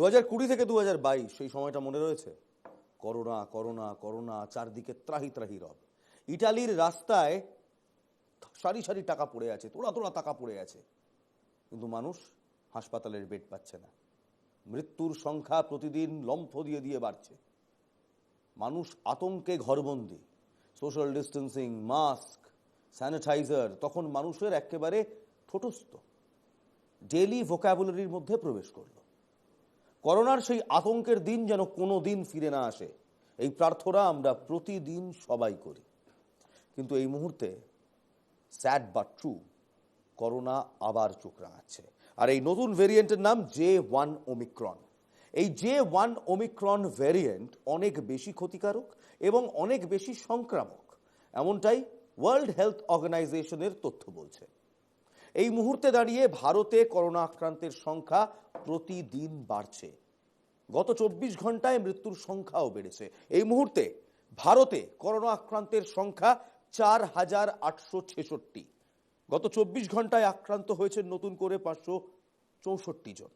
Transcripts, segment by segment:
দু হাজার কুড়ি থেকে দু হাজার বাইশ, সেই সময়টা মনে রয়েছে? করোনা করোনা করোনা, চারদিকে ত্রাহি ত্রাহি রব। ইটালির রাস্তায় সারি সারি টাকা পড়ে আছে তোড়া তোড়া টাকা পড়ে আছে। কিন্তু মানুষ হাসপাতালের বেড পাচ্ছে না। মৃত্যুর সংখ্যা প্রতিদিন লম্ফ দিয়ে দিয়ে বাড়ছে। মানুষ আতঙ্কে ঘরবন্দি। সোশ্যাল ডিস্টেন্সিং, মাস্ক, স্যানিটাইজার, তখন মানুষের একেবারে ঠোটস্থ। ডেলি ভোকাবুলারির মধ্যে প্রবেশ করল। করোনার সেই আতঙ্কের দিন যেন কোনো দিন ফিরে না আসে। এই প্রার্থনা আমরা প্রতিদিন সবাই করি। কিন্তু এই মুহূর্তে স্যাড বা ট্রু, করোনা আবার চোখ রাঙাচ্ছে। আর এই নতুন ভেরিয়েন্টের নাম জে ওয়ান ওমিক্রন। এই জে ওয়ান ওমিক্রন ভেরিয়েন্ট অনেক বেশি ক্ষতিকারক এবং অনেক বেশি সংক্রামক। এমনটাই ওয়ার্ল্ড হেলথ অর্গানাইজেশনের তথ্য বলছে। এই মুহূর্তে দাঁড়িয়ে ভারতে করোনা আক্রান্তের সংখ্যা প্রতিদিন বাড়ছে। গত চব্বিশ ঘন্টায় মৃত্যুর সংখ্যাও বেড়েছে। এই মুহূর্তে ভারতে করোনা আক্রান্তের সংখ্যা চার হাজার আটশো ছেষট্টি। গত চব্বিশ ঘন্টায় আক্রান্ত হয়েছেন নতুন করে পাঁচশো চৌষট্টি জন।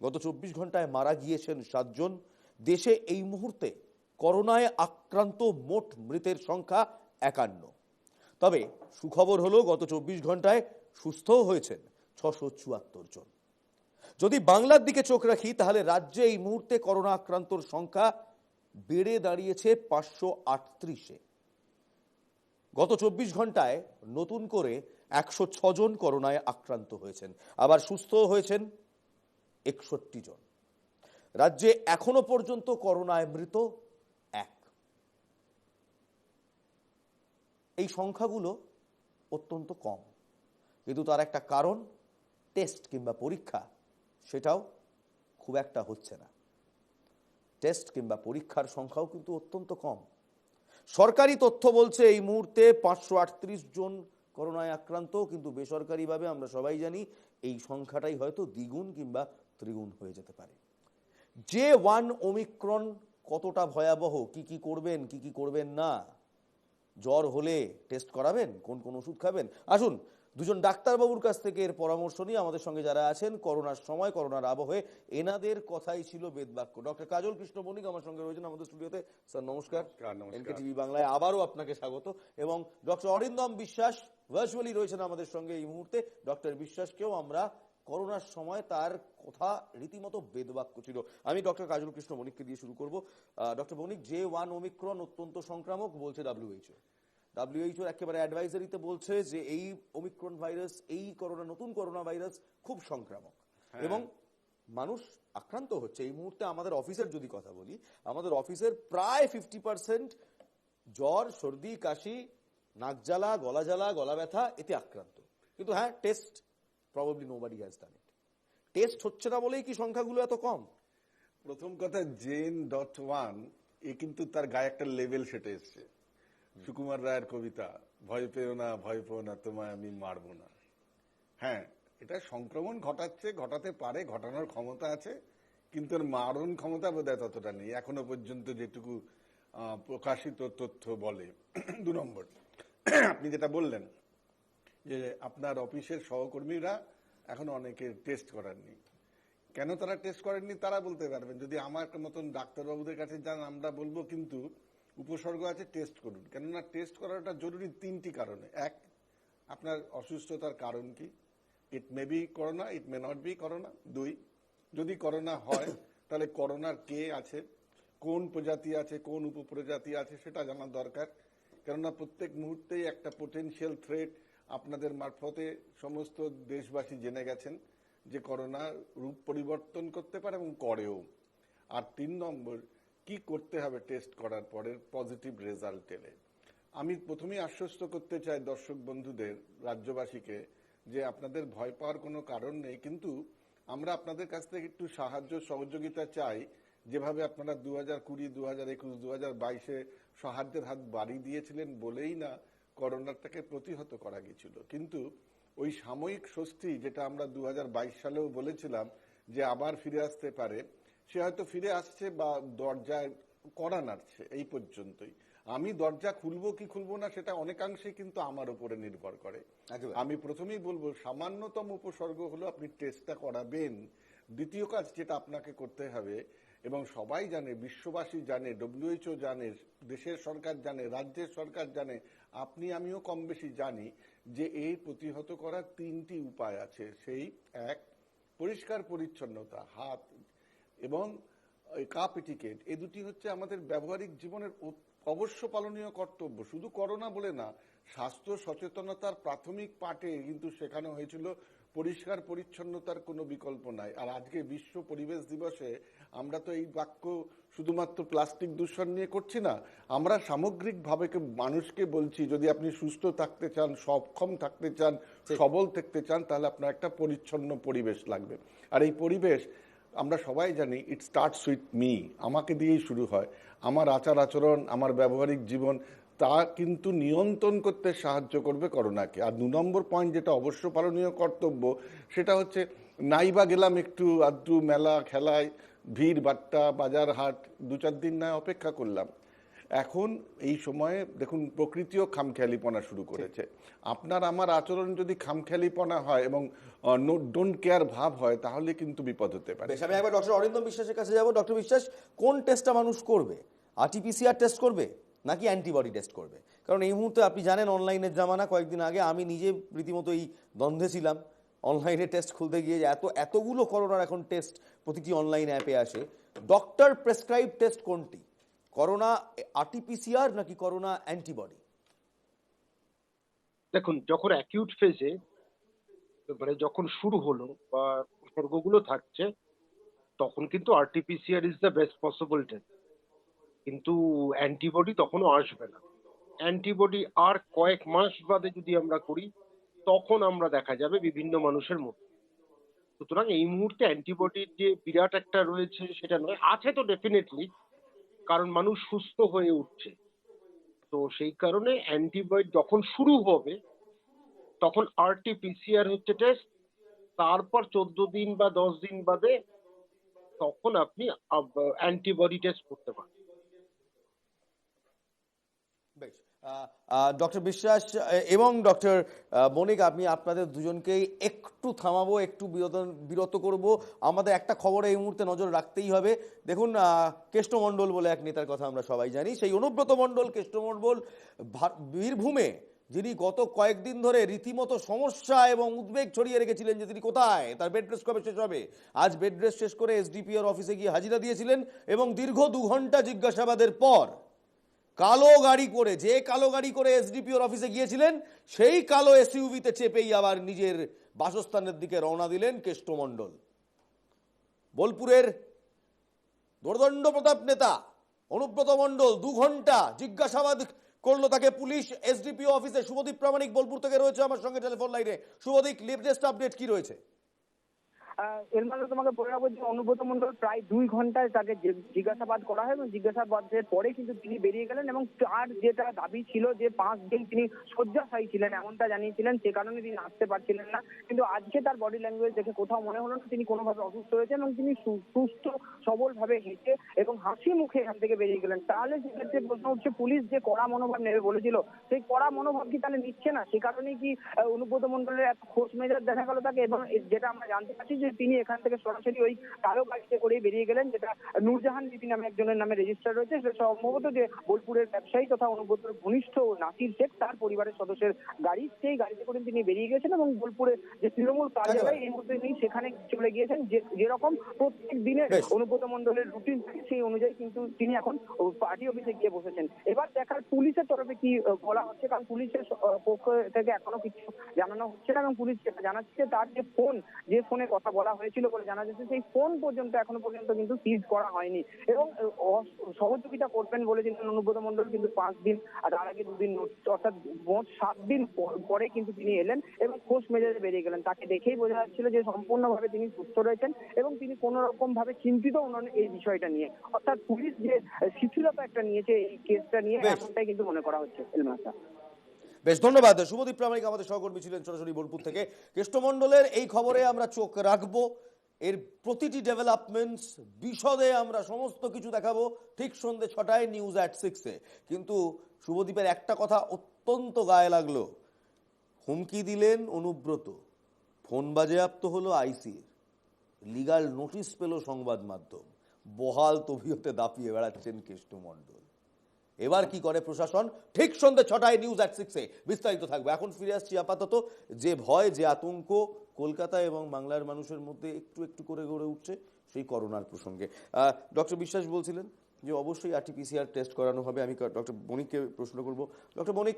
গত চব্বিশ ঘন্টায় মারা গিয়েছেন সাতজন দেশে এই মুহূর্তে করোনায় আক্রান্ত মোট মৃতের সংখ্যা একান্ন। তবে সুখবর হলো, গত চব্বিশ ঘন্টায় সুস্থও হয়েছেন ছশো চুয়াত্তর জন। যদি বাংলার দিকে চোখ রাখি, তাহলে রাজ্যে এই মুহূর্তে করোনা আক্রান্তর সংখ্যা বেড়ে দাঁড়িয়েছে পাঁচশো আটত্রিশে। গত চব্বিশ ঘন্টায় নতুন করে একশো জন করোনায় আক্রান্ত হয়েছেন। আবার সুস্থ হয়েছেন একষট্টি জন। রাজ্যে এখনও পর্যন্ত করোনায় মৃত এক। এই সংখ্যাগুলো অত্যন্ত কম। কিন্তু তার একটা কারণ, টেস্ট কিংবা পরীক্ষা, সেটাও খুব একটা হচ্ছে না। টেস্ট কিংবা পরীক্ষার সংখ্যাও কিন্তু অত্যন্ত কম। সরকারি তথ্য বলছে, এই মুহূর্তে পাঁচশো আটত্রিশ জন করোনায় আক্রান্ত, কিন্তু বেসরকারিভাবে আমরা সবাই জানি এই সংখ্যাটাই হয়তো দ্বিগুণ কিংবা ত্রিগুণ হয়ে যেতে পারে। যে ওয়ান ওমিক্রন কতটা ভয়াবহ, কি কি করবেন, কি কি করবেন না, জ্বর হলে টেস্ট করাবেন, কোন কোন ওষুধ খাবেন? আসুন দুজন ডাক্তারবাবুর কাছ থেকে এর পরামর্শ নিয়ে আমাদের সঙ্গে যারা আছেন করোনার সময় করোনার আবহে এনাদের কথাই ছিল বেদবাক্য। ডক্টর কাজল কৃষ্ণ বণিক আমার সঙ্গে রয়েছেন আমাদের স্টুডিওতে। স্যার নমস্কার। এনকে টিভি বাংলায় আবারও আপনাকে স্বাগত। এবং ডক্টর অরিন্দম বিশ্বাস ভার্চুয়ালি রয়েছেন আমাদের সঙ্গে এই মুহূর্তে। ডক্টর বিশ্বাসকেও আমরা করোনার সময় তার কথা রীতিমতো বেদবাক্য ছিল। আমি ডক্টর কাজল কৃষ্ণ বণিককে দিয়ে শুরু করব। ডক্টর বণিক যে ওয়ান ওমিক্রন অত্যন্ত সংক্রামক বলছে ডাব্লিউএইচও ডাব্লিউএইচও একেবারে অ্যাডভাইজারিতে বলছে যে এই ওমিক্রন ভাইরাস এই করোনা নতুন করোনা ভাইরাস খুব সংক্রামক। এবং মানুষ আক্রান্ত হচ্ছে। এই মুহূর্তে আমাদের অফিসের যদি কথা বলি আমাদের অফিসের প্রায় ফিফটি পার্সেন্ট জ্বর সর্দি কাশি নাক জ্বালা গলা জ্বালা গলা ব্যথা এতে আক্রান্ত। কিন্তু হ্যাঁ test probably nobody has done it test হচ্ছে না বলেই কি সংখ্যাগুলো এত কম? প্রথম কথা জেন ডট ওয়ান এ কিন্তু তার গায়ে একটা লেভেল সেটে এসছে। সুকুমার রায়ের কবিতা, ভয় পেও না, ভয় পেও না, তোমায় আমি মারবো না। হ্যাঁ এটা সংক্রমণ ঘটাচ্ছে, ঘটাতে পারে, ঘটানোর ক্ষমতা আছে, কিন্তু মারণ ক্ষমতা বোধহয় ততটা নেই। এখনও পর্যন্ত যেটুকু প্রকাশিত তথ্য বলে। দু নম্বর, আপনি যেটা বললেন, যে আপনার অফিসের সহকর্মীরা এখন অনেকে টেস্ট করাননি। কেন তারা টেস্ট করেননি? তারা বলতে পারবেন। যদি আমার মতন ডাক্তারবাবুদের কাছে যান, আমরা বলব, কিন্তু উপসর্গ আছে টেস্ট করুন। কেননা টেস্ট করাটা জরুরি তিনটি কারণে। এক আপনার অসুস্থতার কারণ কি? It may be corona it may not be corona দুই যদি করোনা হয় তাহলে করোনার কে আছে? কোন প্রজাতি আছে? কোন উপপ্রজাতি আছে? সেটা জানা দরকার। কেননা প্রত্যেক মুহূর্তেই একটা পোটেনশিয়াল থ্রেট আপনাদের মারফতে সমস্ত দেশবাসী জেনে গেছেন যে করোনা রূপ পরিবর্তন করতে পারে এবং করেও। আর তিন নম্বর কি করতে হবে টেস্ট করার পরে পজিটিভ রেজাল্ট এলে। আমি প্রথমেই আশ্বস্ত করতে চাই দর্শক বন্ধুদের, রাজ্যবাসীকে, যে আপনাদের ভয় পাওয়ার কোনো কারণ নেই, কিন্তু আমরা আপনাদের কাছ থেকে একটু সাহায্য, সহযোগিতা চাই। যেভাবে আপনারা দু হাজার কুড়ি দু হাজার একুশ দু হাজার বাইশে সাহায্যের হাত বাড়িয়ে দিয়েছিলেন বলেই না করোনাটাকে প্রতিহত করা গেছিল। কিন্তু ওই সাময়িক স্বস্তি যেটা আমরা দু হাজার বাইশ সালেও বলেছিলাম যে আবার ফিরে আসতে পারে সে হয়তো ফিরে আসছে বা দরজায় কড়া নাড়ছে এই পর্যন্তই। আমি দরজা খুলবো কি খুলবো না সেটা অনেকাংশে কিন্তু আমার উপরে নির্ভর করে। আমি প্রথমেই বলব সামান্যতম উপসর্গ হলো আপনি টেস্টটা করাবেন। দ্বিতীয় কাজ যেটা আপনাকে করতে হবে এবং সবাই জানে বিশ্ববাসী জানে ডব্লিউএইচও জানে দেশের সরকার জানে রাজ্যের সরকার জানে আপনি আমিও কম বেশি জানি যে এই প্রতিহত করার তিনটি উপায় আছে। সেই এক পরিষ্কার পরিচ্ছন্নতা। হাত এবং কাপ এটিকেট এ দুটি হচ্ছে আমাদের ব্যবহারিক জীবনের অবশ্য পালনীয় কর্তব্য। শুধু করোনা বলে না স্বাস্থ্য সচেতনতার প্রাথমিক পাঠে কিন্তু শেখানো হয়েছিল পরিষ্কার পরিচ্ছন্নতার কোনো বিকল্প নাই। আর আজকে বিশ্ব পরিবেশ দিবসে আমরা তো এই বাক্য শুধুমাত্র প্লাস্টিক দূষণ নিয়ে করছি না আমরা সামগ্রিকভাবে মানুষকে বলছি যদি আপনি সুস্থ থাকতে চান সক্ষম থাকতে চান সবল থাকতে চান তাহলে আপনার একটা পরিচ্ছন্ন পরিবেশ লাগবে। আর এই পরিবেশ আমরা সবাই জানি ইট স্টার্টস উইথ মি আমাকে দিয়েই শুরু হয়। আমার আচার আচরণ, আমার ব্যবহারিক জীবন, তা কিন্তু নিয়ন্ত্রণ করতে সাহায্য করবে করোনাকে। আর দু নম্বর পয়েন্ট যেটা অবশ্য পালনীয় কর্তব্য, সেটা হচ্ছে নাইবা গেলাম একটু আধটু মেলা, খেলায়, ভিড়, বাট্টা বাজার হাট দু চার দিন নয় অপেক্ষা করলাম। এখন এই সময়ে দেখুন, প্রকৃতিও খামখেয়ালিপনা শুরু করেছে। আপনার, আমার আচরণ যদি খামখেয়ালিপনা হয় এবং নো ডোন্ট কেয়ার ভাব হয়, তাহলে কিন্তু বিপদ হতে পারে। আমি একবার ডক্টর অরিন্দম বিশ্বাসের কাছে যাব। ডক্টর বিশ্বাস, কোন টেস্টটা মানুষ করবে? আরটিপিসিআর টেস্ট করবে নাকি অ্যান্টিবডি টেস্ট করবে? কারণ এই মুহূর্তে আপনি জানেন, অনলাইনের জামানা কয়েকদিন আগে আমি নিজে রীতিমতো এই দ্বন্দ্বে ছিলাম। অনলাইনে টেস্ট খুলতে গিয়ে যে এত, এতগুলো করোনার এখন টেস্ট প্রতিটি অনলাইন অ্যাপে আসে। ডক্টর প্রেসক্রাইব টেস্ট কোনটি? করোনা আরটিপিসিআর নাকি করোনা অ্যান্টিবডি দেখুন, যখন অ্যাকিউট ফেজে মানে যখন শুরু হলো বা উপসর্গগুলো থাকছে, তখন কিন্তু RTPCR is the best possible test কিন্তু অ্যান্টিবডি তখনও আসবে না। অ্যান্টিবডি আর কয়েক মাস বাদে যদি আমরা করি, তখন আমরা দেখা যাবে বিভিন্ন মানুষের মধ্যে সুতরাং এই মুহূর্তে অ্যান্টিবডির যে বিরাট একটা রয়েছে, সেটা নয়, আছে তো ডেফিনেটলি কারণ মানুষ সুস্থ হয়ে উঠছে। তো সেই কারণে অ্যান্টিবায়োটিক যখন শুরু হবে, তখন আরটি পিসিআর হচ্ছে টেস্ট তারপর চোদ্দ দিন বা দশ দিন বাদে তখন আপনি অ্যান্টিবডি টেস্ট করতে পারেন বেশ ডক্টর বিশ্বাস এবং ডক্টর বণিক আমি আপনাদের দুজনকেই একটু থামাবো, একটু বিরত বিরত করব। আমাদের একটা খবরে এই মুহূর্তে নজর রাখতেই হবে। দেখুন কেষ্টমণ্ডল বলে এক নেতার কথা আমরা সবাই জানি। সেই অনুব্রত মণ্ডল কেষ্টমণ্ডল বীরভূমে, যিনি গত কয়েকদিন ধরে রীতিমতো সমস্যা এবং উদ্বেগ ছড়িয়ে রেখেছিলেন যে তিনি কোথায়, তার বেড রেস্ট কবে শেষ হবে? আজ বেড রেস্ট শেষ করে এসডিপিওর অফিসে গিয়ে হাজিরা দিয়েছিলেন এবং দীর্ঘ দু ঘণ্টা জিজ্ঞাসাবাদের পর কালো গাড়ি করে, যে কালো গাড়ি করে এসডিপিওর অফিসে গিয়েছিলেন, সেই কালো এসইউভিতে চেপেই আবার নিজের বাসস্থানের দিকে রওনা দিলেন কেষ্টমণ্ডল। বোলপুরের দোর্দণ্ড প্রতাপ নেতা অনুব্রত মণ্ডল দু ঘণ্টা জিজ্ঞাসাবাদ করল তাকে। পুলিশ এসডিপিও অফিসে শুভদীপ প্রামাণিক বোলপুর থেকে রয়েছে আমার সঙ্গে টেলিফোন লাইনে। শুভদীপ, লেটেস্ট আপডেট কি রয়েছে? এর মাঝে তোমাকে বলে রাখব যে অনুব্রত মন্ডল প্রায় দুই ঘন্টায় তাকে জিজ্ঞাসাবাদ করা হয় এবং জিজ্ঞাসাবাদের পরে কিন্তু তিনি বেরিয়ে গেলেন এবং তার যেটা দাবি ছিল যে পাঁচ দিন তিনি শয্যাশায়ী ছিলেন, এমনটা জানিয়েছিলেন, সে কারণে তিনি আসতে পারছিলেন না। কিন্তু আজকে তার বডি ল্যাঙ্গুয়েজ দেখে কোথাও মনে হলো না, তিনি কোনোভাবে অসুস্থ হয়েছেন এবং তিনি সুস্থ সবল ভাবে হেঁটে এবং হাসি মুখে এখান থেকে বেরিয়ে গেলেন। তাহলে সেক্ষেত্রে প্রশ্ন উঠছে, পুলিশ যে কড়া মনোভাব নেবে বলেছিল, সেই কড়া মনোভাব কি তাহলে নিচ্ছে না? সে কারণেই কি অনুব্রত মন্ডলের এত খোঁজ মেজাজ দেখা গেল তাকে এবং যেটা আমরা জানতে পারছি যে তিনি এখান থেকে সরাসরি ওই কালো গাড়িতে করে বেরিয়ে গেলেন যেটা নূরজাহান বিপি নামে একজনের নামে রেজিস্টার রয়েছে। সেটা সম্ভবত যে বোলপুরের ব্যবসায়ী তথা অনুব্রতর ঘনিষ্ঠ নাসির শেখ তার পরিবারের সদস্যের গাড়ি। সেই গাড়িতে করে তিনি বেরিয়ে গেছেন এবং বোলপুরে যে তৃণমূল কার্যালয় এই মুহূর্তে তিনি সেখানে চলে গিয়েছেন। যে যেরকম প্রত্যেক দিনের। অনুব্রত মন্ডলের রুটিন সেই অনুযায়ী কিন্তু তিনি এখন পার্টি অফিসে গিয়ে বসেছেন। এবার দেখার পুলিশের তরফে কি বলা হচ্ছে? কারণ পুলিশের পক্ষ থেকে এখনও কিছু জানানো হচ্ছে না এবং পুলিশ জানাচ্ছে তার যে ফোন যে ফোনে কথা বলা হয়েছিল বলে জানা যাচ্ছে সেই ফোন পর্যন্ত এখনও পর্যন্ত কিন্তু সিজ করা হয়নি। এবং সহযোগিতা করবেন বলেছিলেন অনুব্রত মন্ডল কিন্তু পাঁচ দিন আর তার আগে দুদিন অর্থাৎ মোট সাত দিন পর- কিন্তু তিনি এলেন এবং খোশ মেজাজে বেরিয়ে গেলেন। তাকে দেখেই বোঝা যাচ্ছিল যে সম্পূর্ণভাবে তিনি সুস্থ রয়েছেন এবং তিনি কোন রকম ভাবে চিন্তিত নন এই বিষয়টা নিয়ে। অর্থাৎ পুলিশ যে শিথিলতা একটা নিয়েছে এই কেসটা নিয়ে। এমনটাই কিন্তু মনে করা হচ্ছে এলমাসা। বেশ ধন্যবাদ। শুভদীপ প্রামাণিক আমাদের সহকর্মী ছিলেন সরাসরি বোলপুর থেকে। কেষ্টমণ্ডলের এই খবরে আমরা চোখ রাখব। এর প্রতিটি ডেভেলপমেন্টস বিশদে আমরা সমস্ত কিছু দেখাবো ঠিক সন্ধ্যে ছটায় নিউজ অ্যাট সিক্সে কিন্তু শুভদীপের একটা কথা অত্যন্ত গায়ে লাগল। হুমকি দিলেন অনুব্রত। ফোন বাজেয়াপ্ত হলো আইসির। লিগাল নোটিশ পেল সংবাদ মাধ্যম। বহাল তবিয়তে দাপিয়ে বেড়াচ্ছেন কৃষ্ণ মণ্ডল এবার কি করে প্রশাসন? ঠিক সন্ধ্যে ছটায় নিউজ অ্যাট সিক্সে বিস্তারিত থাকবে। এখন ফিরে আসছি আপাতত। যে ভয়, যে আতঙ্ক কলকাতা এবং বাংলার মানুষের মধ্যে একটু একটু করে গড়ে উঠছে, সেই করোনার প্রসঙ্গে। ডক্টর বিশ্বাস বলছিলেন যে অবশ্যই আরটিপিসিআর টেস্ট করানো হবে। আমি ডক্টর বণিককে প্রশ্ন করব। ডক্টর বণিক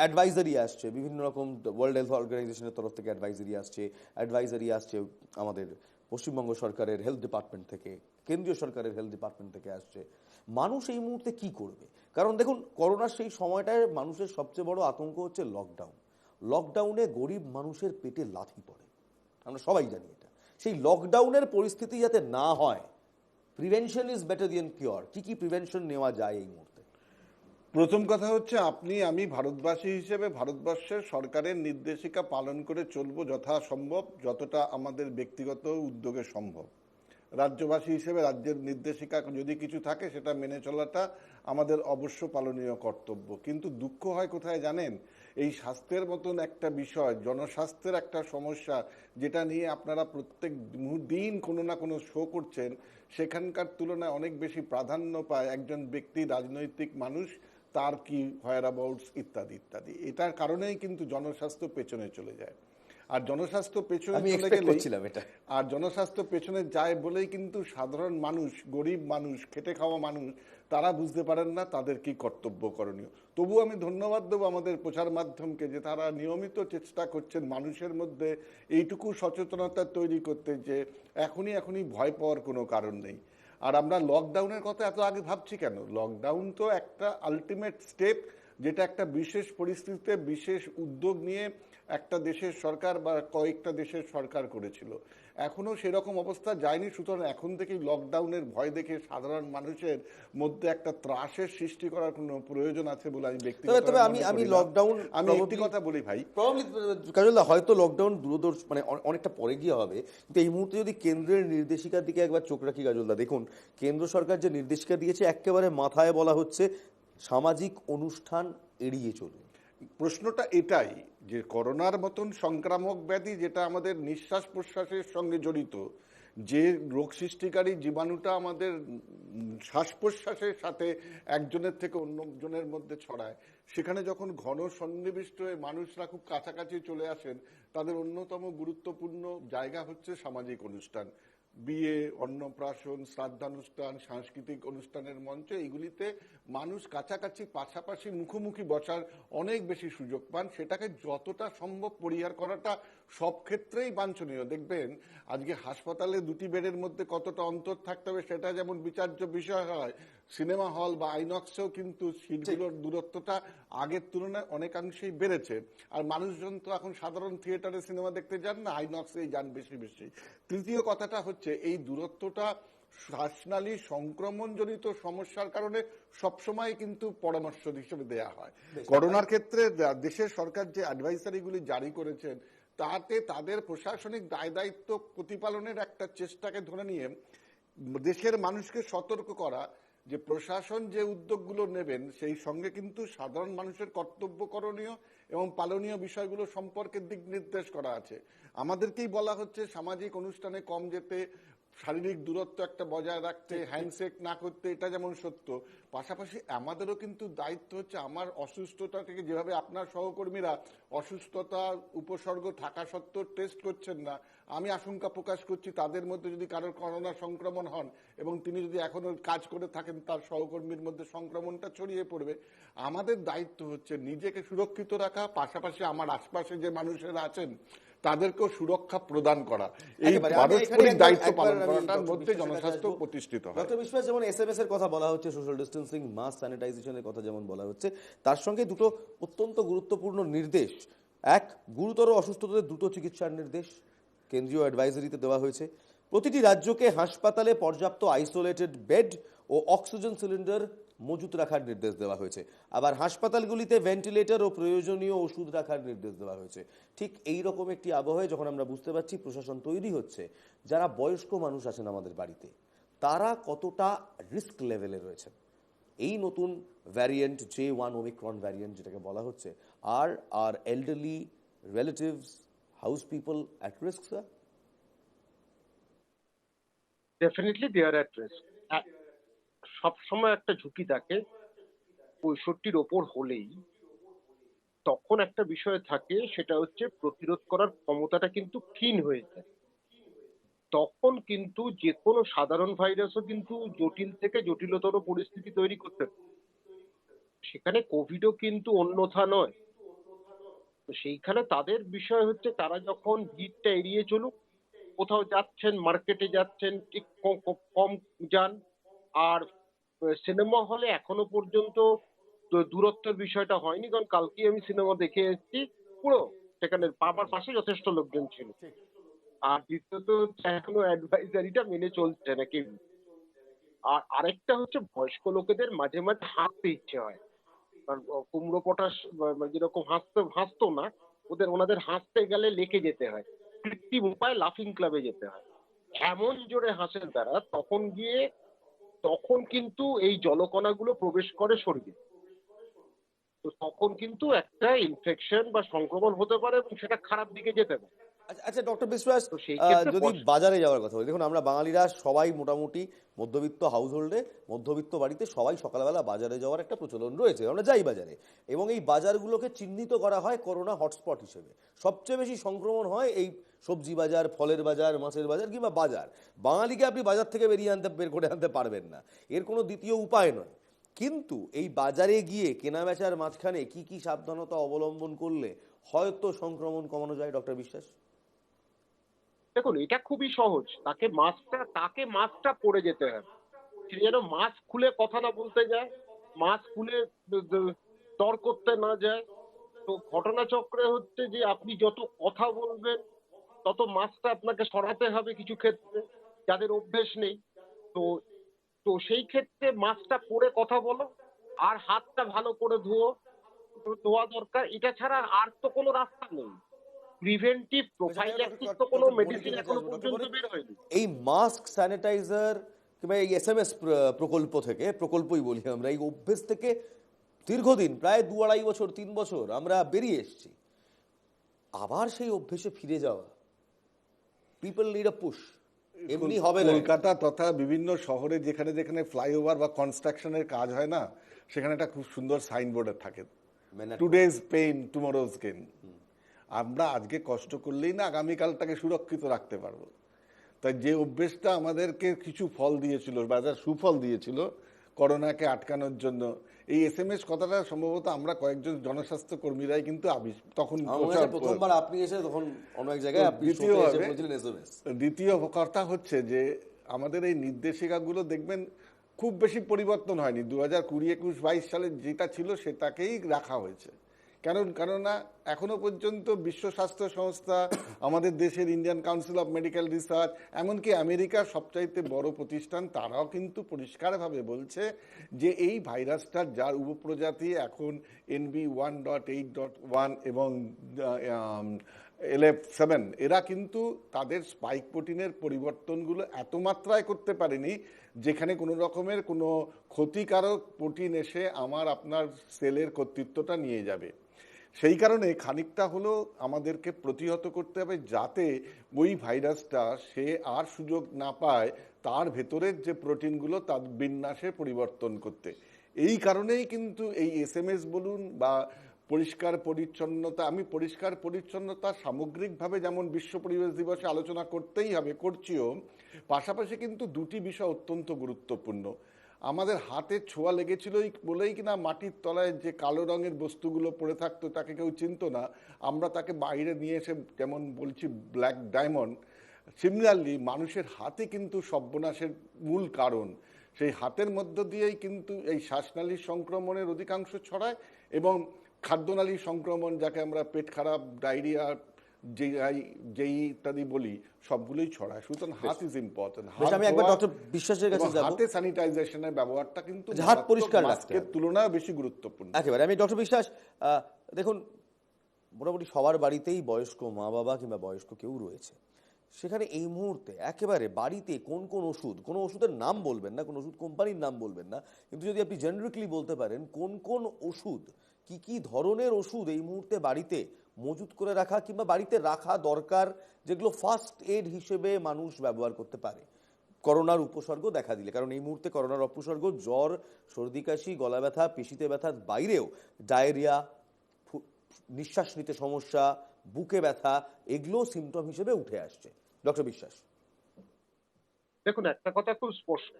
অ্যাডভাইজারি আসছে। বিভিন্ন রকম ওয়ার্ল্ড হেলথ অর্গানাইজেশনের তরফ থেকে অ্যাডভাইজারি আসছে। অ্যাডভাইজারি আসছে আমাদের পশ্চিমবঙ্গ সরকারের হেলথ ডিপার্টমেন্ট থেকে, কেন্দ্রীয় সরকারের হেলথ ডিপার্টমেন্ট থেকে আসছে। মানুষ এই মুহূর্তে কি করবে? কারণ দেখুন, করোনার সেই সময়টায় মানুষের সবচেয়ে বড় আতঙ্ক হচ্ছে লকডাউন লকডাউনে গরিব মানুষের পেটে লাথি পড়ে। আমরা সবাই জানি এটা। সেই লকডাউনের পরিস্থিতি যাতে না হয় prevention is better than cure কি কি প্রিভেনশন নেওয়া যায় এই মুহূর্তে? প্রথম কথা হচ্ছে, আপনি, আমি ভারতবাসী হিসেবে ভারতবর্ষের সরকারের নির্দেশিকা পালন করে চলবো যথাসম্ভব, যতটা আমাদের ব্যক্তিগত উদ্যোগে সম্ভব। রাজ্যবাসী হিসেবে রাজ্যের নির্দেশিকা যদি কিছু থাকে, সেটা মেনে চলাটা আমাদের অবশ্য পালনীয় কর্তব্য। কিন্তু দুঃখ হয় কোথায় জানেন? এই স্বাস্থ্যের মতন একটা বিষয়, জনস্বাস্থ্যের একটা সমস্যা, যেটা নিয়ে আপনারা প্রত্যেক দিন কোনো না কোনো শো করছেন, সেখানকার তুলনায় অনেক বেশি প্রাধান্য পায় একজন ব্যক্তি, রাজনৈতিক মানুষ, তার কি হোয়ার অ্যাবাউটস ইত্যাদি ইত্যাদি। এটার কারণেই কিন্তু জনস্বাস্থ্য পেছনে চলে যায়। আর জনস্বাস্থ্য পেছনে চলে expect এটা। আর জনস্বাস্থ্য পেছনে যায় বলেই কিন্তু সাধারণ মানুষ গরিব মানুষ খেটে খাওয়া মানুষ তারা বুঝতে পারেন না তাদের কি কর্তব্য করণীয়। তবু আমি ধন্যবাদ দেবো আমাদের প্রচার মাধ্যমকে যে তারা নিয়মিত চেষ্টা করছেন মানুষের মধ্যে এইটুকু সচেতনতা তৈরি করতে যে এখনই এখনই ভয় পাওয়ার কোনো কারণ নেই। আর আমরা লকডাউনের কথা এত আগে ভাবছি কেন? লকডাউন তো একটা আলটিমেট স্টেপ যেটা একটা বিশেষ পরিস্থিতিতে বিশেষ উদ্যোগ নিয়ে একটা দেশের সরকার বা কয়েকটা দেশের সরকার করেছিল। এখনও সেরকম অবস্থা যায়নি সুতরাং এখন থেকেই লকডাউনের ভয় দেখে সাধারণ মানুষের মধ্যে একটা ত্রাসের সৃষ্টি করার কোনো প্রয়োজন আছে বলে আমি ব্যক্তি তবে তবে আমি আমি লকডাউন আমি একটি কথা বলি ভাই। কাজলদা হয়তো লকডাউন দূরদর্শ মানে অনেকটা পরে গিয়ে হবে কিন্তু এই মুহূর্তে যদি কেন্দ্রের নির্দেশিকার দিকে একবার চোখ রাখি কাজলদা দেখুন কেন্দ্র সরকার যে নির্দেশিকা দিয়েছে একেবারে মাথায় বলা হচ্ছে সামাজিক অনুষ্ঠান এড়িয়ে চলুন। প্রশ্নটা এটাই যে করোনার মতন সংক্রামক ব্যাধি যেটা আমাদের নিঃশ্বাস প্রশ্বাসের সঙ্গে জড়িত, যে রোগ সৃষ্টিকারী জীবাণুটা আমাদের শ্বাস প্রশ্বাসের সাথে একজনের থেকে অন্যজনের মধ্যে ছড়ায়, সেখানে যখন ঘন সন্নিবিষ্ট হয়ে মানুষরা খুব কাছাকাছি চলে আসেন, তাদের অন্যতম গুরুত্বপূর্ণ জায়গা হচ্ছে সামাজিক অনুষ্ঠান। বিয়ে, অন্নপ্রাশন, শ্রাদ্ধানুষ্ঠান, সাংস্কৃতিক অনুষ্ঠানের মঞ্চ এগুলিতে মানুষ কাছাকাছি, পাশাপাশি মুখোমুখি বসার অনেক বেশি সুযোগ পান। সেটাকে যতটা সম্ভব পরিহার করাটা সব ক্ষেত্রেই বাঞ্ছনীয়। দেখবেন, আজকে হাসপাতালে দুটি বেডের মধ্যে কতটা অন্তর থাকতে হবে সেটা যেমন বিচার্য বিষয় হয় সিনেমা হল বা আইনক্সেও কিন্তু সিটগুলোর দূরত্বটা আগের তুলনায় অনেকাংশেই বেড়েছে। আর মানুষজন তো এখন সাধারণ থিয়েটারে সিনেমা দেখতে যান না আইনক্সেই যান বেশি বেশি। তৃতীয় কথাটা হচ্ছে এই দূরত্বটা শ্বাসনালী সংক্রমণজনিত সমস্যার কারণে সবসময় কিন্তু পরামর্শ হিসেবে দেয়া হয়। করোনার ক্ষেত্রে দেশের সরকার যে অ্যাডভাইসারিগুলি জারি করেছেন তাতে তাদের প্রশাসনিক দায় দায়িত্ব প্রতিপালনের একটা চেষ্টাকে ধরে নিয়ে দেশের মানুষকে সতর্ক করা যে প্রশাসন যে উদ্যোগগুলো নেবেন, সেই সঙ্গে কিন্তু সাধারণ মানুষের কর্তব্য করণীয় এবং পালনীয় বিষয়গুলো সম্পর্কে দিক নির্দেশ করা আছে। আমাদেরকেই বলা হচ্ছে, সামাজিক অনুষ্ঠানে কম যেতে শারীরিক দূরত্ব একটা বজায় রাখতে হ্যান্ডশেক না করতে এটা যেমন সত্য পাশাপাশি আমাদেরও কিন্তু দায়িত্ব হচ্ছে আমার অসুস্থতা থেকে যেভাবে আপনার সহকর্মীরা অসুস্থতা উপসর্গ থাকা সত্ত্বেও টেস্ট করছেন না আমি আশঙ্কা প্রকাশ করছি তাদের মধ্যে যদি কারোর করোনা সংক্রমণ হন এবং তিনি যদি এখনও কাজ করে থাকেন তার সহকর্মীর মধ্যে সংক্রমণটা ছড়িয়ে পড়বে আমাদের দায়িত্ব হচ্ছে নিজেকে সুরক্ষিত রাখা পাশাপাশি আমার আশপাশে যে মানুষেরা আছেন তাদেরকেও সুরক্ষা প্রদান করা। এই পারস্পরিক দায়িত্ব পালন করাটার মধ্যে জনস্বাস্থ্য প্রতিষ্ঠিত হয়। ডক্টর বিশ্বাস যেমন এসএমএস এর কথা বলা হচ্ছে সোশ্যাল ডিস্টেন্সিং মাস স্যানিটাইজেশনের কথা যেমন বলা হচ্ছে তার সঙ্গে দুটো অত্যন্ত গুরুত্বপূর্ণ নির্দেশ। এক গুরুতর অসুস্থতাদের দ্রুত চিকিৎসার নির্দেশ কেন্দ্রীয় অ্যাডভাইজারিতে দেওয়া হয়েছে। প্রতিটি রাজ্যকে হাসপাতালে পর্যাপ্ত আইসোলেটেড বেড ও অক্সিজেন সিলিন্ডার মজুত রাখার নির্দেশ দেওয়া হয়েছে। আবার হাসপাতালগুলিতে ভেন্টিলেটর ও প্রয়োজনীয় ওষুধ রাখার নির্দেশ দেওয়া হয়েছে। ঠিক এই রকম একটি আবহাওয়ায় যখন আমরা বুঝতে পারছি প্রশাসন তৈরি হচ্ছে, যারা বয়স্ক মানুষ আছেন আমাদের বাড়িতে, তারা কতটা রিস্ক লেভেলে রয়েছেন? এই নতুন variant J one omicron variant যেটাকে বলা হচ্ছে আর আর elderly relatives house people at risk sir definitely they are at risk সবসময় একটা ঝুঁকি থাকে পঁয়ষট্টির ওপর হলেই। তখন একটা বিষয় থাকে, সেটা হচ্ছে প্রতিরোধ করার ক্ষমতাটা কিন্তু ক্ষীণ হয়ে যায়। তখন কিন্তু যে কোনো সাধারণ ভাইরাসও কিন্তু জটিল থেকে জটিলতর পরিস্থিতি তৈরি করতে। সেখানে কোভিডও কিন্তু অন্যথা নয়। তো সেইখানে তাদের বিষয় হচ্ছে, তারা যখন ভিড়টা এড়িয়ে চলুক, কোথাও যাচ্ছেন মার্কেটে যাচ্ছেন কম যান আর সিনেমা হলে এখনও পর্যন্ত দূরত্বের বিষয়টা হয়নি, কারণ কালকে আমি সিনেমা দেখে এসেছি, পুরো সেখানে বাবার পাশে যথেষ্ট লোকজন ছিল। আর দ্বিতীয়ত এখনও অ্যাডভাইজারিটা মেনে চলছে না কেউ। আর আরেকটা হচ্ছে বয়স্ক লোকেদের মাঝে মাঝে হাসতে ইচ্ছে হয়। কারণ কুমড়ো পটাশ যেরকম হাসতে, হাসতো না, ওদের, ওনাদের হাসতে গেলে লেকে যেতে হয়। কৃত্রিম উপায় লাফিং ক্লাবে যেতে হয়। এমন জোরে হাসেন তারা, তখন গিয়ে তখন কিন্তু এই জলকণাগুলো প্রবেশ করে শরীরে। তো তখন কিন্তু একটা ইনফেকশন বা সংক্রমণ হতে পারে এবং সেটা খারাপ দিকে যেতে পারে। আচ্ছা আচ্ছা ডক্টর বিশ্বাস যদি বাজারে যাওয়ার কথা বলি দেখুন আমরা বাঙালিরা সবাই মোটামুটি মধ্যবিত্ত হাউস হোল্ডে মধ্যবিত্ত বাড়িতে সবাই সকালবেলা বাজারে যাওয়ার একটা প্রচলন রয়েছে। আমরা যাই বাজারে। এবং এই বাজারগুলোকে চিহ্নিত করা হয় করোনা হটস্পট হিসেবে। সবচেয়ে বেশি সংক্রমণ হয় এই সবজি বাজার ফলের বাজার মাছের বাজার কিংবা বাজার। বাঙালিকে আপনি বাজার থেকে বেরিয়ে আনতে বের করে আনতে পারবেন না। এর কোনো দ্বিতীয় উপায় নয়। কিন্তু এই বাজারে গিয়ে কেনাবেচার মাঝখানে কি কি সাবধানতা অবলম্বন করলে হয়তো সংক্রমণ কমানো যায় ডক্টর বিশ্বাস দেখুন, এটা খুবই সহজ। তাকে মাস্কটা তাকে মাস্কটা পরে যেতে হবে। সে যেন মাস্ক খুলে কথা না বলতে যায় মাস্ক খুলে দ- করতে না যায়। তো ঘটনাচক্রে হচ্ছে যে, আপনি যত কথা বলবেন, তত মাস্কটা আপনাকে সরাতে হবে কিছু ক্ষেত্রে, যাদের অভ্যেস নেই। তো তো সেই ক্ষেত্রে মাস্কটা পরে কথা বলো, আর হাতটা ভালো করে ধুয়ো ধোয়া দরকার। এটা ছাড়া আর তো কোনো রাস্তা নেই। প্রিভেন্টিভ প্রোফাইল্যাক্টিক তো কোনো মেডিসিন এখনও পর্যন্ত বের হয়নি। এই মাস্ক স্যানিটাইজার কিংবা এই এস এম এস প্রকল্প থেকে প্রকল্পই বলি আমরা এই অভ্যেস থেকে দীর্ঘদিন প্রায় দু আড়াই বছর তিন বছর আমরা বেরিয়ে এসেছি। আবার সেই অভ্যেসে ফিরে যাওয়া। পিপল নিড আ পুশ এমনি হবে কলকাতা তথা বিভিন্ন শহরে যেখানে যেখানে ফ্লাইওভার বা কনস্ট্রাকশনের কাজ হয় না সেখানে একটা খুব সুন্দর সাইনবোর্ডে থাকে. টুডেজ পেইন টুমোরোজ গেন আমরা আজকে কষ্ট করলেই না আগামীকালটাকে সুরক্ষিত রাখতে পারব। তাই যে অভ্যেসটা আমাদেরকে কিছু ফল দিয়েছিল বা যার সুফল দিয়েছিল করোনাকে আটকানোর জন্য এই এস এম এস কথাটা সম্ভবত আমরা কয়েকজন জনস্বাস্থ্য কর্মীরাই কিন্তু তখন প্রথমবার আপনি এসে তখন অন্য এক জায়গায় দ্বিতীয় কথা হচ্ছে যে আমাদের এই নির্দেশিকাগুলো দেখবেন খুব বেশি পরিবর্তন হয়নি। দু হাজার কুড়ি একুশ বাইশ সালে যেটা ছিল সেটাকেই রাখা হয়েছে। কারণ কেননা এখনও পর্যন্ত বিশ্ব স্বাস্থ্য সংস্থা, আমাদের দেশের Indian council of medical research এমনকি আমেরিকার সবচাইতে বড় প্রতিষ্ঠান, তারাও কিন্তু পরিষ্কারভাবে বলছে যে এই ভাইরাসটার যার উপপ্রজাতি এখন NB one dot eight dot one এবং এলএফ সেভেন এরা কিন্তু তাদের স্পাইক প্রোটিনের পরিবর্তনগুলো এত মাত্রায় করতে পারেনি যেখানে কোনো রকমের কোনো ক্ষতিকারক প্রোটিন এসে আমার আপনার সেলের কর্তৃত্বটা নিয়ে যাবে। সেই কারণে খানিকটা হলো আমাদেরকে প্রতিহত করতে হবে যাতে ওই ভাইরাসটা সে আর সুযোগ না পায় তার ভেতরের যে প্রোটিনগুলো তার বিন্যাসে পরিবর্তন করতে। এই কারণেই কিন্তু এই এস বলুন বা পরিষ্কার পরিচ্ছন্নতা, আমি পরিষ্কার পরিচ্ছন্নতা সামগ্রিকভাবে যেমন বিশ্ব পরিবেশ দিবসে আলোচনা করতেই হবে, করছিও, পাশাপাশি কিন্তু দুটি বিষয় অত্যন্ত গুরুত্বপূর্ণ। আমাদের হাতে ছোঁয়া লেগেছিল বলেই কিনা মাটির তলায় যে কালো রঙের বস্তুগুলো পড়ে থাকতো তাকে কেউ চিনতো না। আমরা তাকে বাইরে নিয়ে এসে যেমন বলছি ব্ল্যাক ডায়মন্ড, সিমিলারলি মানুষের হাতে কিন্তু সর্বনাশের মূল কারণ। সেই হাতের মধ্য দিয়েই কিন্তু এই শ্বাসনালীর সংক্রমণের অধিকাংশ ছড়ায় এবং খাদ্যনালী সংক্রমণ, যাকে আমরা পেট খারাপ, ডায়রিয়া ইত্যাদি বলি সবগুলোই ছড়ায়। সুতরাং হাত ইজ ইম্পর্টেন্ট আমি একবার ডক্টর বিশ্বাসের কাছে যাব। হাতে স্যানিটাইজেশনের ব্যবহারটা কিন্তু হাত পরিষ্কার রাখতে তুলনায় বেশি গুরুত্বপূর্ণ। একেবারে আমি ডক্টর বিশ্বাস দেখুন মোটামুটি সবার বাড়িতেই বয়স্ক মা বাবা কিংবা বয়স্ক কেউ রয়েছে। সেখানে এই মুহূর্তে একেবারে বাড়িতে কোন কোন ওষুধ কোনো ওষুধের নাম বলবেন না কোন ওষুধ কোম্পানির নাম বলবেন না কিন্তু যদি আপনি জেনারিকলি বলতে পারেন কোন কোন ওষুধ কি কি ধরনের ওষুধ এই মুহূর্তে বাড়িতে মজুত করে রাখা কিংবা বাড়িতে রাখা দরকার, যেগুলো ফার্স্ট এড হিসেবে মানুষ ব্যবহার করতে পারে। করোনার উপসর্গ দেখা দিলে, কারণ এই মুহূর্তে করোনার উপসর্গ, জ্বর, সর্দি, কাশি, গলা ব্যথা, পেশিতে ব্যথার বাইরেও ডায়রিয়া নিঃশ্বাস নিতে সমস্যা, বুকে ব্যথা, এগুলো সিমটম হিসেবে উঠে আসছে। ডক্টর বিশ্বাস। দেখুন, একটা কথা খুব স্পষ্ট।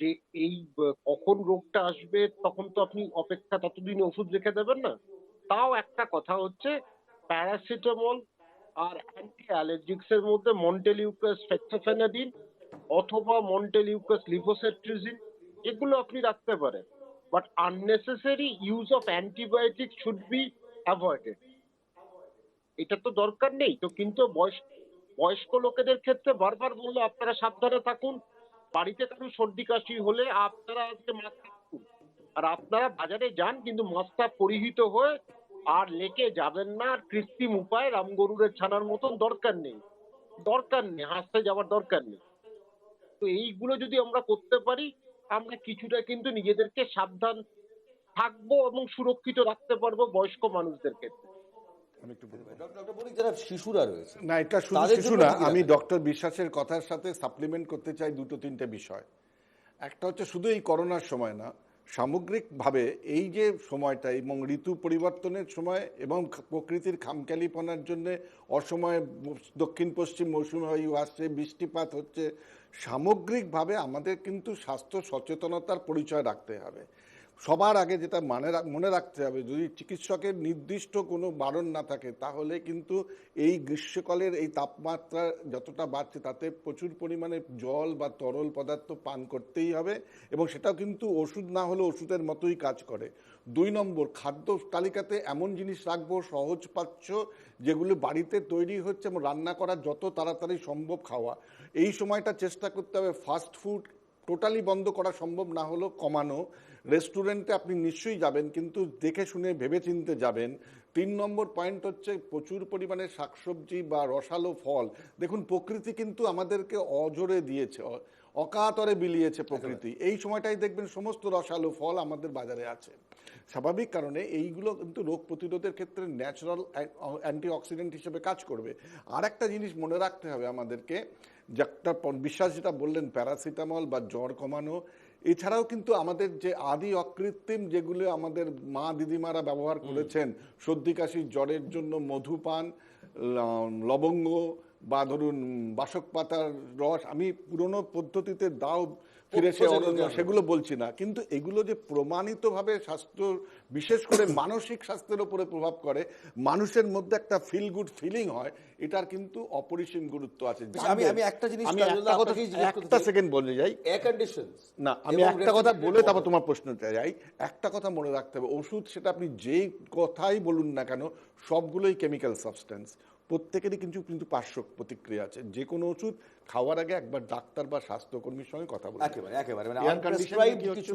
যে এই কখন রোগটা আসবে, তখন তো আপনি অপেক্ষা, ততদিন ওষুধ রেখে দেবেন না। তাও একটা কথা হচ্ছে প্যারাসিটামল আর অ্যান্টি অ্যালার্জিক্স এর মধ্যে মন্টেলিউকাস ফেক্সোফেনাডিন অথবা মন্টেলিউকাস লিভোসেট্রিজিন এগুলো আপনি রাখতে পারেন। But unnecessary use of antibiotic should be avoided এটা তো দরকার নেই, তো কিন্তু বয়স, বয়স্ক লোকেদের ক্ষেত্রে বারবার বলল, আপনারা সাবধানে থাকুন, বাড়িতে কারও সর্দি কাশি হলে আপনারা আজকে মাস্ক আর আপনারা বাজারে যান, কিন্তু মাস্কটা পরিহিত হয়ে আর লেকে যাবেন না আর কৃত্রিম উপায় রামগরুরের ছানার মতন দরকার নেই। দরকার নেই হাসতে যাওয়ার দরকার নেই। তো এইগুলো যদি আমরা করতে পারি আমরা কিছুটা কিন্তু নিজেদেরকে সাবধান থাকব এবং সুরক্ষিত রাখতে পারব বয়স্ক মানুষদের ক্ষেত্রে। আমি একটু বলব। ডক্টর বলি শিশুরা রয়েছে না এটা শুধু শিশু না আমি ডক্টর বিশ্বাসের কথার সাথে সাপ্লিমেন্ট করতে চাই দুটো তিনটে বিষয়। একটা হচ্ছে শুধু এই করোনার সময় না সামগ্রিকভাবে এই যে সময়টা এবং ঋতু পরিবর্তনের সময় এবং প্রকৃতির খামখেয়ালিপনার জন্যে অসময়ে দক্ষিণ পশ্চিম মৌসুমী বায়ু আসছে, বৃষ্টিপাত হচ্ছে, সামগ্রিকভাবে আমাদের কিন্তু স্বাস্থ্য সচেতনতার পরিচয় রাখতে হবে। সবার আগে যেটা মানে মনে রাখতে হবে, যদি চিকিৎসকের নির্দিষ্ট কোনো বারণ না থাকে, তাহলে কিন্তু এই গ্রীষ্মকালের এই তাপমাত্রা যতটা বাড়ছে, তাতে প্রচুর পরিমাণে জল বা তরল পদার্থ পান করতেই হবে এবং সেটাও কিন্তু ওষুধ না হলে ওষুধের মতোই কাজ করে। দুই নম্বর, খাদ্য তালিকাতে এমন জিনিস রাখব, সহজ পাচ্ছ, যেগুলো বাড়িতে তৈরি হচ্ছে এবং রান্না করা যত তাড়াতাড়ি সম্ভব খাওয়া। এই সময়টা চেষ্টা করতে হবে, ফাস্ট ফুড টোটালি বন্ধ করা সম্ভব না হলেও কমানো। রেস্টুরেন্টে আপনি নিশ্চয়ই যাবেন কিন্তু দেখে শুনে ভেবে চিনতে যাবেন। তিন নম্বর পয়েন্ট হচ্ছে প্রচুর পরিমাণে শাকসবজি বা রসালো ফল। দেখুন প্রকৃতি কিন্তু আমাদেরকে অজরে দিয়েছে অকাতরে বিলিয়েছে প্রকৃতি। এই সময়টাই দেখবেন সমস্ত রসালো ফল আমাদের বাজারে আছে। স্বাভাবিক কারণে এইগুলো কিন্তু রোগ প্রতিরোধের ক্ষেত্রে ন্যাচারাল অ্যান্টিঅক্সিডেন্ট হিসেবে কাজ করবে। আর একটা জিনিস মনে রাখতে হবে আমাদেরকে যে একটা বিশ্বাস যেটা বললেন প্যারাসিটামল বা জ্বর কমানো এছাড়াও কিন্তু আমাদের যে আদি অকৃত্রিম যেগুলো আমাদের মা দিদিমারা ব্যবহার করেছেন সর্দি কাশি জ্বরের জন্য মধুপান লবঙ্গ বা ধরুন বাসক পাতার রস আমি পুরনো পদ্ধতিতে দাও ফিরে সে। সেগুলো বলছি না। কিন্তু এগুলো যে প্রমাণিতভাবে স্বাস্থ্য বিশেষ করে মানসিক স্বাস্থ্যের উপরে প্রভাব করে মানুষের মধ্যে একটা ফিল গুড ফিলিং হয় এটার কিন্তু অপরিসীম গুরুত্ব আছে। আমি আমি একটা জিনিস আমি একটা কথা একটা সেকেন্ড বলে যাই। না আমি একটা কথা বলে তারপর তোমার প্রশ্নটা যাই। একটা কথা মনে রাখতে হবে ওষুধ সেটা আপনি যেই কথাই বলুন না কেন সবগুলোই কেমিক্যাল সাবস্টেন্স প্রত্যেকেরই কিন্তু কিন্তু পার্শ্ব প্রতিক্রিয়া আছে। যে কোনো ওষুধ খাওয়ার আগে একবার ডাক্তার বা স্বাস্থ্যকর্মীর সঙ্গে কথা বলুন একেবারে একেবারে। মানে? কিছু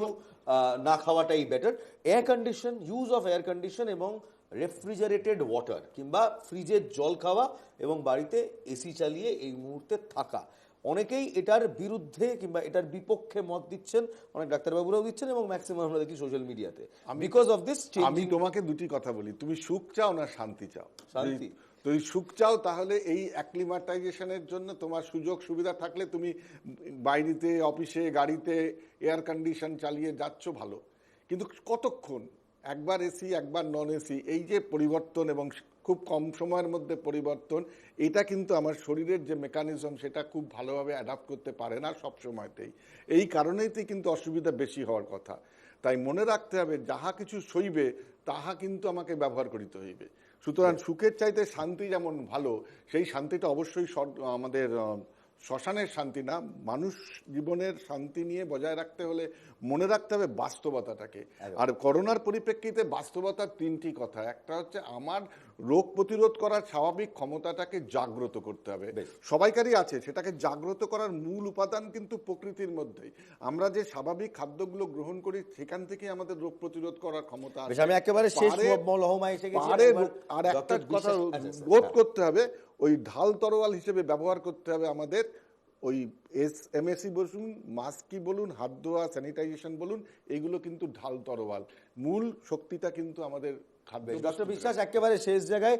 না খাওয়াটাই better air condition use of air condition এবং রেফ্রিজারেটেড ওয়াটার কিংবা ফ্রিজের জল খাওয়া এবং বাড়িতে এসি চালিয়ে এই মুহূর্তে থাকা। অনেকেই এটার বিরুদ্ধে কিংবা এটার বিপক্ষে মত দিচ্ছেন অনেক ডাক্তারবাবুরাও দিচ্ছেন এবং ম্যাক্সিমাম আমরা দেখি সোশ্যাল মিডিয়াতে বিকজ অফ দিস আমি তোমাকে দুটি কথা বলি। তুমি সুখ চাও না শান্তি চাও? শান্তি। যদি সুখ চাও, তাহলে এই অ্যাক্লিমাটাইজেশনের জন্য তোমার সুযোগ সুবিধা থাকলে তুমি বাইরেতে, অফিসে, গাড়িতে এয়ার কন্ডিশন চালিয়ে যাচ্ছ ভালো। কিন্তু কতক্ষণ? একবার এসি একবার নন এসি এই যে পরিবর্তন এবং খুব কম সময়ের মধ্যে পরিবর্তন, এটা কিন্তু আমার শরীরের যে মেকানিজম সেটা খুব ভালোভাবে অ্যাডাপ্ট করতে পারে না সব সময়তেই। এই কারণেইতেই কিন্তু অসুবিধা বেশি হওয়ার কথা। তাই মনে রাখতে হবে, যাহা কিছু সইবে, তাহা কিন্তু আমাকে ব্যবহার করিতে হইবে। সুতরাং সুখের চাইতে শান্তি যেমন ভালো সেই শান্তিটা অবশ্যই আমাদের শ্মশানের শান্তি না মানুষ জীবনের শান্তি নিয়ে বজায় রাখতে হলে মনে রাখতে হবে বাস্তবতাটাকে। আর করোনার পরিপ্রেক্ষিতে বাস্তবতার তিনটি কথা। একটা হচ্ছে আমার রোগ প্রতিরোধ করার স্বাভাবিক ক্ষমতাটাকে জাগ্রত করতে হবে। সবাইকারই আছে সেটাকে জাগ্রত করার মূল উপাদান কিন্তু প্রকৃতির মধ্যেই। আমরা যে স্বাভাবিক খাদ্যগুলো গ্রহণ করি সেখান থেকে আমাদের রোগ প্রতিরোধ করার ক্ষমতা আমি একেবারে শেষ আর একটা কথা বিশ্বাস- আচ্ছা, বোধ হ্যাঁ। করতে হবে ওই ঢাল তরোয়াল হিসেবে ব্যবহার করতে হবে আমাদের। ওই এস এমএসি বলুন মাস্কি বলুন হাত ধোয়া স্যানিটাইজেশন বলুন এগুলো কিন্তু ঢাল তরোয়াল। মূল শক্তিটা কিন্তু আমাদের খাদ্য ডক্টর বিশ্বাস একেবারে শেষ জায়গায়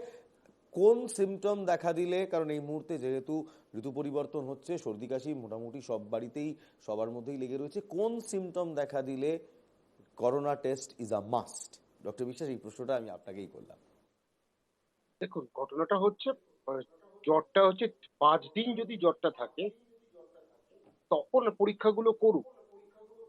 কোন সিমটম দেখা দিলে কারণ এই মুহূর্তে যেহেতু ঋতু পরিবর্তন হচ্ছে সর্দি কাশি মোটামুটি সব বাড়িতেই সবার মধ্যেই লেগে রয়েছে কোন সিমটম দেখা দিলে corona test is a must doctor বিশ্বাস এই প্রশ্নটা আমি আপনাকেই করলাম। দেখুন ঘটনাটা হচ্ছে জ্বরটা হচ্ছে পাঁচ দিন যদি জ্বরটা থাকে, তখন পরীক্ষাগুলো করুন।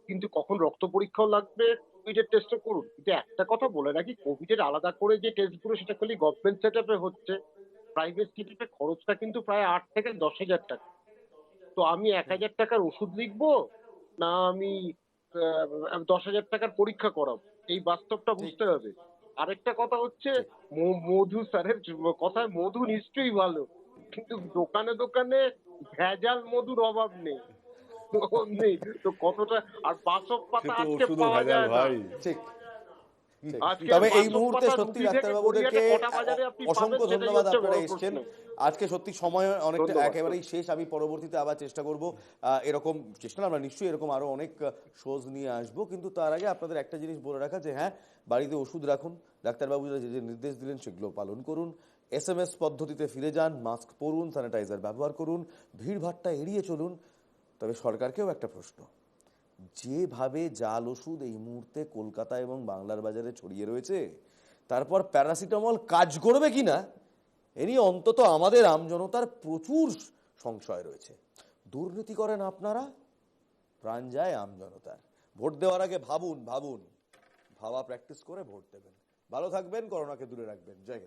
কিন্তু কখন রক্ত পরীক্ষাও লাগবে কোভিডের টেস্টও করুন। কিন্তু একটা কথা বলে রাখি কোভিডের আলাদা করে যে টেস্টগুলো সেটা খালি গভর্নমেন্ট সেট হচ্ছে। প্রাইভেট সেট খরচটা কিন্তু প্রায় আট থেকে দশ হাজার টাকা। তো আমি এক হাজার টাকার ওষুধ লিখব, না আমি দশ হাজার টাকার পরীক্ষা করাবো। এই বাস্তবটা বুঝতে হবে। আরেকটা কথা হচ্ছে ম- মধু স্যারের কথায় মধু নিশ্চয়ই ভালো কিন্তু দোকানে দোকানে ভেজাল মধুর অভাব নেই। নেই। তো কতটা আর বাসক পাতা আজকে পাওয়া যায় না। ঠিক। তবে এই মুহূর্তে সত্যি ডাক্তারবাবুদেরকে অসংখ্য ধন্যবাদ আপনারা এসছেন আজকে সত্যি সময় অনেকটা একেবারেই শেষ। আমি পরবর্তীতে আবার চেষ্টা করব এরকম চেষ্টা আমরা নিশ্চয়ই এরকম আরও অনেক শোজ নিয়ে আসব। কিন্তু তার আগে আপনাদের একটা জিনিস বলে রাখা যে হ্যাঁ বাড়িতে ওষুধ রাখুন। ডাক্তারবাবু যে যে নির্দেশ দিলেন সেগুলো পালন করুন। এস এম এস পদ্ধতিতে ফিরে যান মাস্ক পরুন স্যানিটাইজার ব্যবহার করুন। ভিড়ভাট্টা এড়িয়ে চলুন। তবে সরকারকেও একটা প্রশ্ন যেভাবে জাল ওষুধ এই মুহূর্তে কলকাতা এবং বাংলার বাজারে ছড়িয়ে রয়েছে, তারপর প্যারাসিটামল কাজ করবে কিনা, এ নিয়ে অন্তত আমাদের আমজনতার প্রচুর সংশয় রয়েছে। দুর্নীতি করেন আপনারা? প্রাণ যায় আমজনতার ভোট দেওয়ার আগে ভাবুন ভাবুন। ভাবা প্র্যাকটিস করে ভোট দেবেন। ভালো থাকবেন, করোনাকে দূরে রাখবেন। জয়